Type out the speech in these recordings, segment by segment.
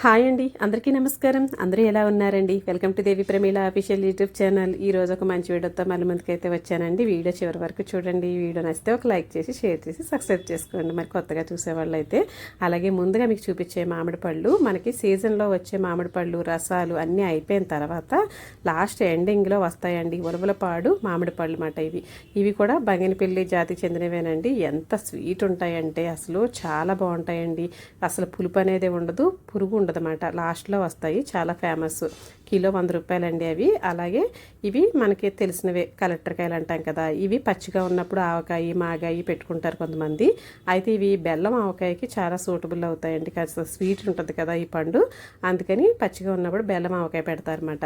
Hi అండి. అందరికీ నమస్కారం. అందరూ ఎలా ఉన్నారండి? Welcome to Devi Pramila official YouTube channel ఈ రోజు ఒక మంచి వీడియోతో మళ్ళీ ముందుకు అయితే వచ్చానండి. వీడియో చివరి వరకు చూడండి. వీడియో నచ్చితే ఒక లైక్ చేసి షేర్ చేసి సబ్స్క్రైబ్ చేసుకోండి. మరి కొత్తగా చూసేవాళ్ళు అయితే అలాగే ముందుగా మీకు చూపించే మామిడి పళ్ళు మనకి సీజన్లో వచ్చే మామిడి పళ్ళు రసాలు అన్నీ అయిపోయిన తర్వాత లాస్ట్ ఎండింగ్లో వస్తాయండి. ఉలవలపాడు మామిడి పళ్ళు మాట ఇవి. ఇవి కూడా బంగినపల్లి జాతికి చెందినవేనండి. ఎంత స్వీట్ ఉంటాయంటే అసలు చాలా బాగుంటాయండి. అసలు పులుపు అనేది ఉండదు పురుగు ఉండదన్నమాట లాస్ట్లో వస్తాయి. చాలా ఫేమస్. కిలో వంద రూపాయలండి అవి. అలాగే ఇవి మనకి తెలిసినవే కలెక్టర్ కాయలు అంటాం కదా ఇవి పచ్చిగా ఉన్నప్పుడు ఆవకాయ మాగాయి పెట్టుకుంటారు కొంతమంది. అయితే ఇవి బెల్లం ఆవకాయకి చాలా సూటబుల్ అవుతాయండి కాస్త స్వీట్ ఉంటుంది కదా ఈ పండు. అందుకని పచ్చిగా ఉన్నప్పుడు బెల్లం ఆవకాయ పెడతారనమాట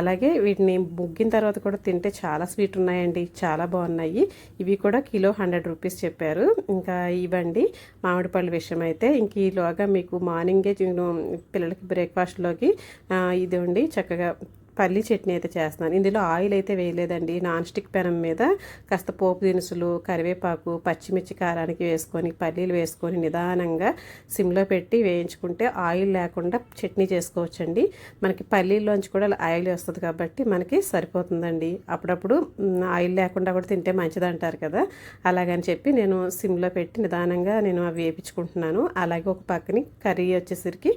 అలాగే వీటిని ముగ్గిన తర్వాత కూడా తింటే చాలా స్వీట్ ఉన్నాయండి చాలా బాగున్నాయి. ఇవి కూడా కిలో హండ్రెడ్ రూపీస్ చెప్పారు. ఇంకా ఇవ్వండి మామిడి పళ్ళు విషయం అయితే. ఇంక ఈలోగా మీకు మార్నింగే నేను పిల్లలకి బ్రేక్ఫాస్ట్లోకి ఇది ఉండి చక్కగా పల్లీ చట్నీ అయితే చేస్తున్నాను. ఇందులో ఆయిల్ అయితే వేయలేదండి. నాన్ స్టిక్ పెనం మీద కాస్త పోపు దినుసులు కరివేపాకు పచ్చిమిర్చి కారానికి వేసుకొని పల్లీలు వేసుకొని నిదానంగా సిమ్లో పెట్టి వేయించుకుంటే ఆయిల్ లేకుండా చట్నీ చేసుకోవచ్చండి. మనకి పల్లీల్లోంచి కూడా ఆయిల్ వస్తుంది కాబట్టి మనకి సరిపోతుందండి. అప్పుడప్పుడు ఆయిల్ లేకుండా కూడా తింటే మంచిది అంటారు కదా. అలాగని చెప్పి నేను సిమ్లో పెట్టి నిదానంగా నేను అవి వేపించుకుంటున్నాను. అలాగే ఒక పక్కని కర్రీ వచ్చేసరికి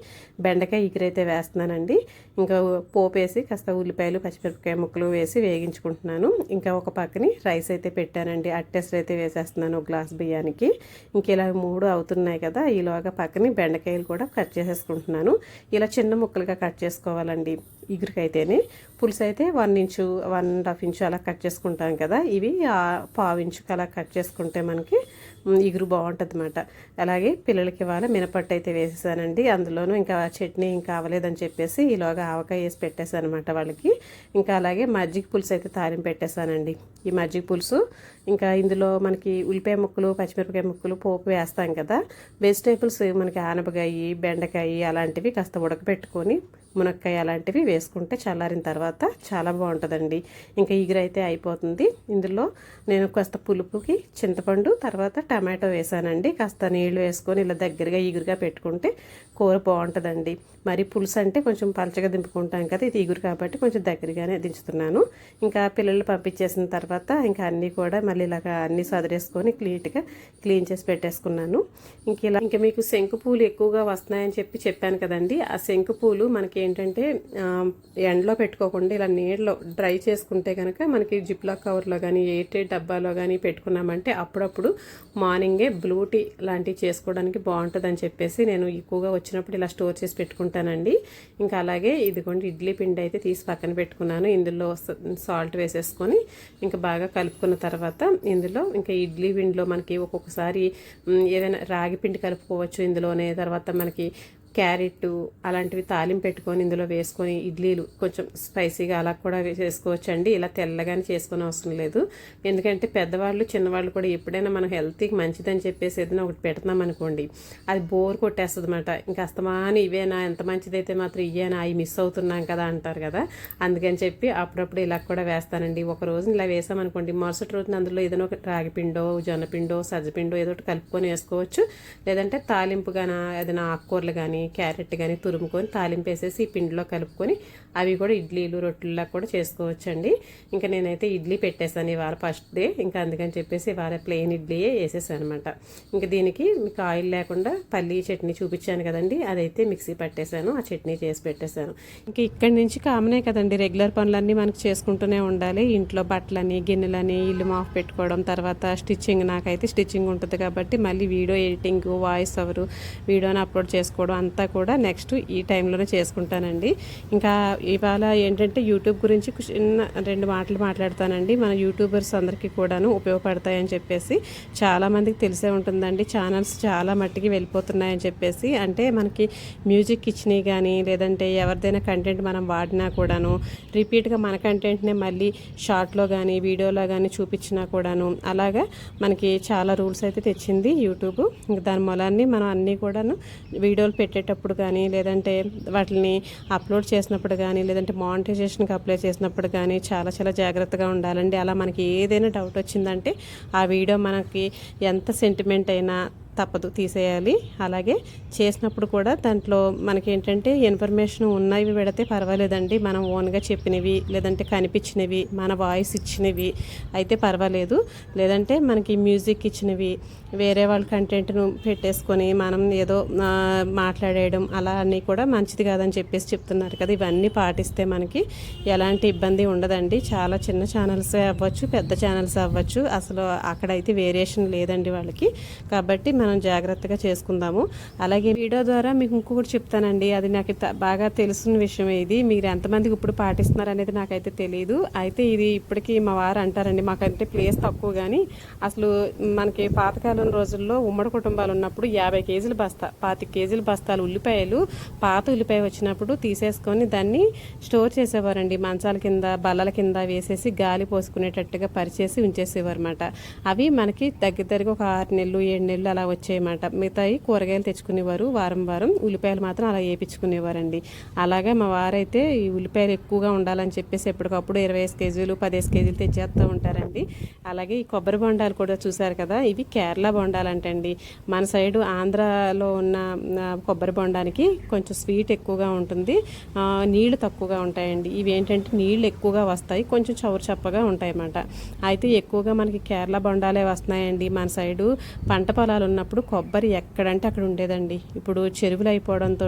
బెండకాయ ఇగురైతే వేస్తున్నానండి. ఇంకా పోపు వేసి కాస్త ఉల్లిపాయలు పచ్చిమిరపకాయ ముక్కలు వేసి వేగించుకుంటున్నాను. ఇంకా ఒక పక్కని రైస్ అయితే పెట్టానండి. అట్టెసరు అయితే వేసేస్తున్నాను ఒక గ్లాస్ బియ్యానికి. ఇంక ఇలా మూడు అవుతున్నాయి కదా ఈలోగా పక్కని బెండకాయలు కూడా కట్ చేసేసుకుంటున్నాను. ఇలా చిన్న ముక్కలుగా కట్ చేసుకోవాలండి. ఇగురికైతేనే పులుసు అయితే one inch one and half inch అలా కట్ చేసుకుంటాం కదా. ఇవి పావు ఇంచుకి అలా కట్ చేసుకుంటే మనకి ఇగురు బాగుంటుంది అనమాట అలాగే పిల్లలకి ఇవాళ మినపట్టు అయితే వేసేసానండి. అందులోనూ ఇంకా చట్నీ ఇంకా అవ్వలేదని చెప్పేసి ఈలోగా ఆవకాయ వేసి పెట్టేశాను అనమాట వాళ్ళకి. ఇంకా అలాగే మజ్జిగ పులుసు అయితే తాలింపు పెట్టేశానండి ఈ మజ్జిగ పులుసు ఇంకా ఇందులో మనకి ఉల్లిపాయ ముక్కలు పచ్చిమిరపకాయ ముక్కలు పోపు వేస్తాం కదా. వెజిటేబుల్స్ మనకి ఆనపకాయ బెండకాయ అలాంటివి కాస్త ఉడకబెట్టుకొని మునక్కాయ అలాంటివి వేసుకుంటే చల్లారిన తర్వాత చాలా బాగుంటుందండి. ఇంకా ఈగురైతే అయిపోతుంది. ఇందులో నేను కాస్త పులుపుకి చింతపండు తర్వాత టమాటో వేసానండి. కాస్త నీళ్ళు వేసుకొని ఇలా దగ్గరగా ఈగురుగా పెట్టుకుంటే కూర బాగుంటుందండి. మరి పులుసు అంటే కొంచెం పలచగా దింపుకుంటాం కదా ఇది ఈగురు కాబట్టి కొంచెం దగ్గరగానే దించుతున్నాను. ఇంకా పిల్లలు పంపించేసిన తర్వాత ఇంకా అన్నీ కూడా మళ్ళీ ఇలాగ అన్నీ సదిరేసుకొని క్లీట్గా క్లీన్ చేసి పెట్టేసుకున్నాను. ఇంక ఇలా ఇంకా మీకు శంకు పూలు ఎక్కువగా వస్తున్నాయని చెప్పి చెప్పాను కదండి. ఆ శంకు పూలు మనకి ఏంటంటే ఎండలో పెట్టుకోకుండా ఇలా నీళ్ళలో డ్రై చేసుకుంటే కనుక మనకి జిప్లాక్ కవర్లో కానీ ఎయిట్ డబ్బాలో కానీ పెట్టుకున్నామంటే అప్పుడప్పుడు మార్నింగే బ్లూ టీ లాంటివి చేసుకోవడానికి బాగుంటుందని చెప్పేసి నేను ఎక్కువగా వచ్చినప్పుడు ఇలా స్టోర్ చేసి పెట్టుకుంటానండి. ఇంకా అలాగే ఇదిగోండి ఇడ్లీ పిండి అయితే తీసి పక్కన పెట్టుకున్నాను. ఇందులో సాల్ట్ వేసేసుకొని ఇంకా బాగా కలుపుకున్న తర్వాత ఇందులో ఇంకా ఇడ్లీ పిండిలో మనకి ఒక్కొక్కసారి ఏదైనా రాగి పిండి కలుపుకోవచ్చు ఇందులోనే. తర్వాత మనకి క్యారెట్ అలాంటివి తాలింపు పెట్టుకొని ఇందులో వేసుకొని ఇడ్లీలు కొంచెం స్పైసీగా అలా కూడా చేసుకోవచ్చు అండి ఇలా తెల్లగానే చేసుకునే అవసరం లేదు. ఎందుకంటే పెద్దవాళ్ళు చిన్నవాళ్ళు కూడా ఎప్పుడైనా మనం హెల్త్కి మంచిదని చెప్పేసి ఏదైనా ఒకటి పెడుతున్నాం అనుకోండి అది బోర్ కొట్టేస్తుంది అనమాట ఇంకా అస్తమాని ఇవేనా ఎంత మంచిదైతే మాత్రం ఇవేనా అవి మిస్ అవుతున్నాం కదా అంటారు కదా. అందుకని చెప్పి అప్పుడప్పుడు ఇలా కూడా వేస్తానండి. ఒక రోజు ఇలా వేసామనుకోండి మరుసటి రోజున అందులో ఏదైనా ఒక రాగిపిండో జొన్నపిండో సజ్జపిండో ఏదో ఒకటి కలుపుకొని వేసుకోవచ్చు. లేదంటే తాలింపుగాన ఏదైనా ఆకుకూరలు కానీ క్యారెట్ కానీ తురుముకొని తాలింపు వేసేసి ఈ పిండిలో కలుపుకొని అవి కూడా ఇడ్లీలు రొట్టెల్లా కూడా చేసుకోవచ్చండి. ఇంకా నేనైతే ఇడ్లీ పెట్టేశాను ఇవాళ ఫస్ట్ డే. ఇంకా అందుకని చెప్పేసి ఇవాళ ప్లెయిన్ ఇడ్లీయే వేసేసాను అనమాట ఇంకా దీనికి మీకు ఆయిల్ లేకుండా పల్లీ చట్నీ చూపించాను కదండి. అదైతే మిక్సీ పట్టేశాను ఆ చట్నీ చేసి పెట్టేశాను. ఇంకా ఇక్కడి నుంచి కామనే కదండి. రెగ్యులర్ పనులన్నీ మనకు చేసుకుంటూనే ఉండాలి. ఇంట్లో బట్టలని గిన్నెలని ఇల్లు మాఫ్ పెట్టుకోవడం తర్వాత స్టిచ్చింగ్. నాకైతే స్టిచ్చింగ్ ఉంటుంది కాబట్టి మళ్ళీ వీడియో ఎడిటింగ్ వాయిస్ ఓవర్ వీడియోని అప్లోడ్ చేసుకోవడం అంత అంతా కూడా నెక్స్ట్ ఈ టైంలోనే చేసుకుంటానండి. ఇంకా ఇవాళ ఏంటంటే యూట్యూబ్ గురించి చిన్న రెండు మాటలు మాట్లాడతానండి. మన యూట్యూబర్స్ అందరికీ కూడాను ఉపయోగపడతాయని చెప్పేసి చాలామందికి తెలిసే ఉంటుందండి. ఛానల్స్ చాలా మట్టికి వెళ్ళిపోతున్నాయని చెప్పేసి. అంటే మనకి మ్యూజిక్ ఇచ్చినవి కానీ లేదంటే ఎవరిదైనా కంటెంట్ మనం వాడినా కూడాను రిపీట్గా మన కంటెంట్నే మళ్ళీ షార్ట్లో కానీ వీడియోలో కానీ చూపించినా కూడాను అలాగా మనకి చాలా రూల్స్ అయితే తెచ్చింది యూట్యూబ్. దాని మూలాన్ని మనం అన్నీ కూడాను వీడియోలు పెట్టేటప్పుడు కానీ లేదంటే వాటిని అప్లోడ్ చేసినప్పుడు కానీ లేదంటే మానిటైజేషన్కి అప్లై చేసినప్పుడు కానీ చాలా చాలా జాగ్రత్తగా ఉండాలండి. అలా మనకి ఏదైనా డౌట్ వచ్చిందంటే ఆ వీడియో మనకి ఎంత సెంటిమెంట్ అయినా తప్పదు తీసేయాలి. అలాగే చేసినప్పుడు కూడా దాంట్లో మనకి ఏంటంటే ఇన్ఫర్మేషన్ ఉన్నవి పెడితే పర్వాలేదండి. మనం ఓన్గా చెప్పినవి లేదంటే కనిపించినవి మన వాయిస్ ఇచ్చినవి అయితే పర్వాలేదు. లేదంటే మనకి మ్యూజిక్ ఇచ్చినవి వేరే వాళ్ళ కంటెంట్ను పెట్టేసుకొని మనం ఏదో మాట్లాడేయడం అలా అన్నీ కూడా మంచిది కాదని చెప్పేసి చెప్తున్నారు కదా. ఇవన్నీ పాటిస్తే మనకి ఎలాంటి ఇబ్బంది ఉండదండి. చాలా చిన్న ఛానల్స్ అవ్వచ్చు పెద్ద ఛానల్స్ అవ్వచ్చు. అసలు అక్కడైతే వేరియేషన్ లేదండి వాళ్ళకి. కాబట్టి మనం జాగ్రత్తగా చేసుకుందాము. అలాగే వీడియో ద్వారా మీకు ఇంకొకటి చెప్తానండి. అది నాకు త- బాగా తెలిసిన విషయం ఇది. మీరు ఎంతమందికి ఇప్పుడు పాటిస్తున్నారు అనేది నాకైతే తెలియదు అయితే ఇది ఇప్పటికీ మా వారు అంటారండి మాకంటే ప్లేస్ తక్కువ కానీ అసలు మనకి పాతకాలం రోజుల్లో ఉమ్మడి కుటుంబాలు ఉన్నప్పుడు యాభై కేజీల బస్తా పాతి కేజీల బస్తాలు ఉల్లిపాయలు పాత ఉల్లిపాయ వచ్చినప్పుడు తీసేసుకొని దాన్ని స్టోర్ చేసేవారండి. మంచాల కింద బల్లల కింద వేసేసి గాలి పోసుకునేటట్టుగా పరిచేసి ఉంచేసేవారు అనమాట అవి మనకి దగ్గర దగ్గర ఒక ఆరు నెలలు ఏడు నెలలు అలా వచ్చాయన్నమాట మిగతాయి కూరగాయలు తెచ్చుకునేవారు వారం వారం. ఉల్లిపాయలు మాత్రం అలా వేయించుకునేవారండి. అలాగే మా వారైతే ఈ ఉల్లిపాయలు ఎక్కువగా ఉండాలని చెప్పేసి ఎప్పటికప్పుడు ఇరవై ఐదు కేజీలు పదిహేను కేజీలు తెచ్చేస్తూ ఉంటారండి. అలాగే ఈ కొబ్బరి బొండాలు కూడా చూసారు కదా ఇవి కేరళ బొండాలంటండి. మన సైడు ఆంధ్రాలో ఉన్న కొబ్బరి బొండానికి కొంచెం స్వీట్ ఎక్కువగా ఉంటుంది. నీళ్ళు తక్కువగా ఉంటాయండి. ఇవి ఏంటంటే నీళ్ళు ఎక్కువగా వస్తాయి కొంచెం చౌరు చప్పగా ఉంటాయి అన్నమాట అయితే ఎక్కువగా మనకి కేరళ బొండాలే వస్తున్నాయండి. మన సైడు పంట పొలాలు ఉన్నప్పుడు కొబ్బరి ఎక్కడంటే అక్కడ ఉండేదండి. ఇప్పుడు చెరువులు అయిపోవడంతో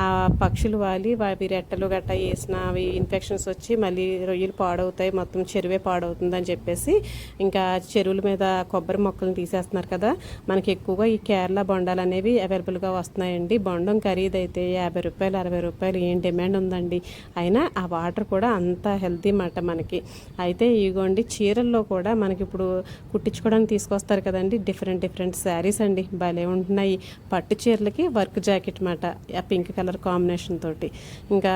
ఆ పక్షులు వాలి అవి రెట్టలు గట్ట వేసిన అవి ఇన్ఫెక్షన్స్ వచ్చి మళ్ళీ రొయ్యలు పాడవుతాయి మొత్తం చెరువే పాడవుతుందని చెప్పేసి ఇంకా చెరువుల మీద కొబ్బరి మొక్కలను తీసేస్తున్నారు కదా. మనకి ఎక్కువగా ఈ కేరళ బొండాలు అనేవి అవైలబుల్గా వస్తున్నాయండి. బొండం ఖరీదైతే యాభై రూపాయలు అరవై రూపాయలు ఏం డిమాండ్ ఉందండి. అయినా ఆ వాటర్ కూడా అంత హెల్తీ మాట మనకి. అయితే ఇగోండి చీరల్లో కూడా మనకి ఇప్పుడు కుట్టించుకోవడానికి తీసుకొస్తారు కదండి. డిఫరెంట్ డిఫరెంట్ శారీస్ అండి. భలే ఉంటున్నాయి. పట్టు చీరలకి వర్క్ జాకెట్ మాట ఆ పింక్ కలర్ కాంబినేషన్ తోటి. ఇంకా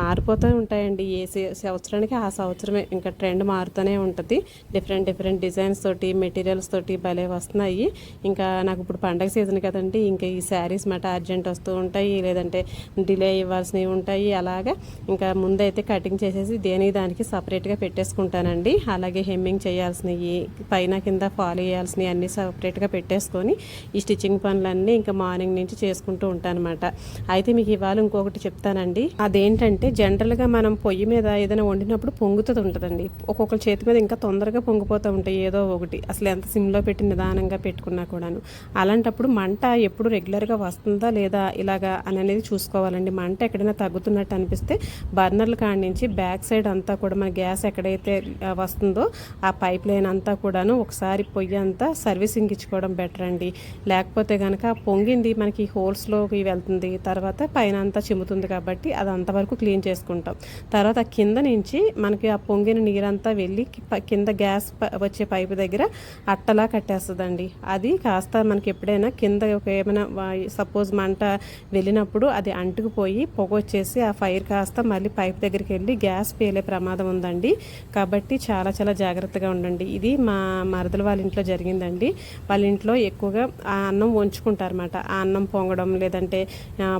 మారిపోతూ ఉంటాయండి. ఏ సంవత్సరానికి ఆ సంవత్సరమే. ఇంకా ట్రెండ్ మారుతూనే ఉంటుంది. డిఫరెంట్ డిఫరెంట్ డిజైన్స్ తోటి మెటీరియల్స్ తోటి భలే వస్తున్నాయి. ఇంకా నాకు ఇప్పుడు పండగ సీజన్ కదండి. ఇంకా ఈ శారీస్ మాట అర్జెంట్ వస్తూ ఉంటాయి. లేదంటే డిలే ఇవ్వాల్సినవి ఉంటాయి. అలాగా ఇంకా ముందైతే కటింగ్ చేసేసి దేని దానికి సపరేట్గా పెట్టేసుకుంటానండి. అలాగే హెమ్మింగ్ చేయాల్సినవి పైన కింద ఫాలో చేయాల్సినవి అన్నీ సపరేట్గా పెట్టేసుకొని ఈ స్టిచ్చింగ్ పనులన్నీ ఇంకా మార్నింగ్ నుంచి చేసుకుంటూ ఉంటానమాట అయితే మీకు ఇవాళ ఇంకొకటి చెప్తానండి. అదేంటంటే జనరల్గా మనం పొయ్యి మీద ఏదైనా వండినప్పుడు పొంగుతుంది ఉంటుందండి. ఒక్కొక్కరి చేతి మీద ఇంకా తొందరగా పొంగిపోతూ ఉంటాయి ఏదో ఒకటి. అసలు ఎంత సిమ్లో పెట్టి నిదానంగా పెట్టుకున్నా కూడాను. అలాంటప్పుడు మంట ఎప్పుడు రెగ్యులర్గా వస్తుందా లేదా ఇలాగా అని అనేది చూసుకోవాలండి. మంట ఎక్కడైనా తగ్గుతున్నట్టు అనిపిస్తే బర్నర్ల కాడి నుంచి బ్యాక్ సైడ్ అంతా కూడా మన గ్యాస్ ఎక్కడైతే వస్తుందో ఆ పైప్ లైన్ అంతా కూడాను ఒకసారి పొయ్యి అంతా సర్వీసింగ్ ఇచ్చుకోవడం బెటర్ అండి లేకపోతే కనుక పొంగింది మనకి హోల్స్లోకి వెళ్తుంది తర్వాత పైన అంతా చిమ్ముతుంది కాబట్టి అది అంతవరకు క్లీన్ చేసుకుంటాం. తర్వాత కింద నుంచి మనకి ఆ పొంగిన నీరంతా వెళ్ళి ప- కింద గ్యాస్ వచ్చే పైపు దగ్గర అట్టలా కట్టేస్తుందండి. అది కాస్త మనకి ఎప్పుడైనా కింద ఒక ఏమైనా సపోజ్ మంట వెళ్ళినప్పుడు అది అంటుకుపోయి పొగ వచ్చేసి ఆ ఫైర్ కాస్త మళ్ళీ పైప్ దగ్గరికి వెళ్ళి గ్యాస్ పేలే ప్రమాదం ఉందండి. కాబట్టి చాలా చాలా జాగ్రత్తగా ఉండండి. ఇది మా మరదల వాళ్ళ ఇంట్లో జరిగిందండి. వాళ్ళ ఇంట్లో ఎక్కువ ఎక్కువగా ఆ అన్నం వంచుకుంటారన్నమాట. ఆ అన్నం పొంగడం లేదంటే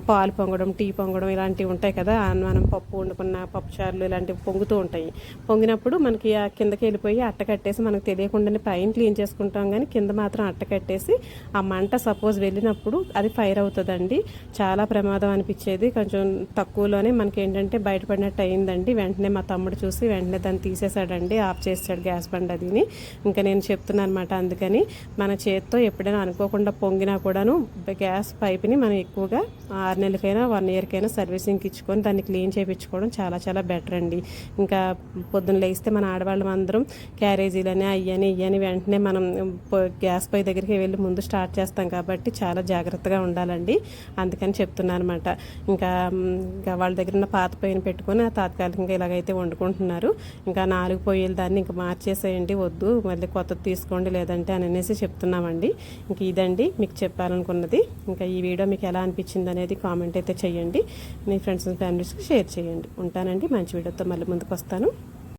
పాలు పొంగడం టీ పొంగడం ఇలాంటివి ఉంటాయి కదా. ఆ మనం పప్పు వండుకున్న పప్పుచారులు ఇలాంటివి పొంగుతూ ఉంటాయి. పొంగినప్పుడు మనకి ఆ కిందకి వెళ్ళిపోయి అట్ట కట్టేసి మనకు తెలియకుండానే పైన క్లీన్ చేసుకుంటాం కానీ కింద మాత్రం అట్ట కట్టేసి ఆ మంట సపోజ్ వెళ్ళినప్పుడు అది ఫైర్ అవుతుందండి. చాలా ప్రమాదం అనిపించేది. కొంచెం తక్కువలోనే మనకి ఏంటంటే బయటపడినట్టు అయిందండి. వెంటనే మా తమ్ముడు చూసి వెంటనే దాన్ని తీసేశాడండి. ఆఫ్ చేసాడు గ్యాస్ బండ్ అదిని. ఇంకా నేను చెప్తున్నాను అనమాట అందుకని మన చేత్తో ఎప్పుడైనా అనుకోకుండా పొంగినా కూడాను గ్యాస్ పైప్ని మనం ఎక్కువగా ఆరు నెలలకైనా వన్ ఇయర్కైనా సర్వీసింగ్కి ఇచ్చుకొని దాన్ని క్లీన్ చేయించుకోవడం చాలా చాలా బెటర్ అండి. ఇంకా పొద్దున్న లేస్తే మన ఆడవాళ్ళం అందరం క్యారేజీలని అయ్యని ఇయ్యని వెంటనే మనం పొ- గ్యాస్ పొయ్యి దగ్గరికి వెళ్ళి ముందు స్టార్ట్ చేస్తాం కాబట్టి చాలా జాగ్రత్తగా ఉండాలండి. అందుకని చెప్తున్నాను అనమాట ఇంకా ఇంకా వాళ్ళ దగ్గర ఉన్న పాత పొయ్యిని పెట్టుకొని ఆ తాత్కాలికంగా ఇలాగైతే వండుకుంటున్నారు. ఇంకా నాలుగు పొయ్యిలు దాన్ని ఇంకా మార్చేసేయండి వద్దు మళ్ళీ కొత్తది తీసుకోండి లేదంటే అని అనేసి చెప్తున్నామండి. ఇంక ఇదండి మీకు చెప్పాలనుకున్నది. ఇంకా ఈ వీడియో మీకు ఎలా అనిపించింది అనేది కామెంట్ అయితే చేయండి. మీ ఫ్రెండ్స్ అండ్ ఫ్యామిలీస్కి షేర్ చేయండి. ఉంటానండి. మంచి వీడియోతో మళ్ళీ ముందుకు వస్తాను.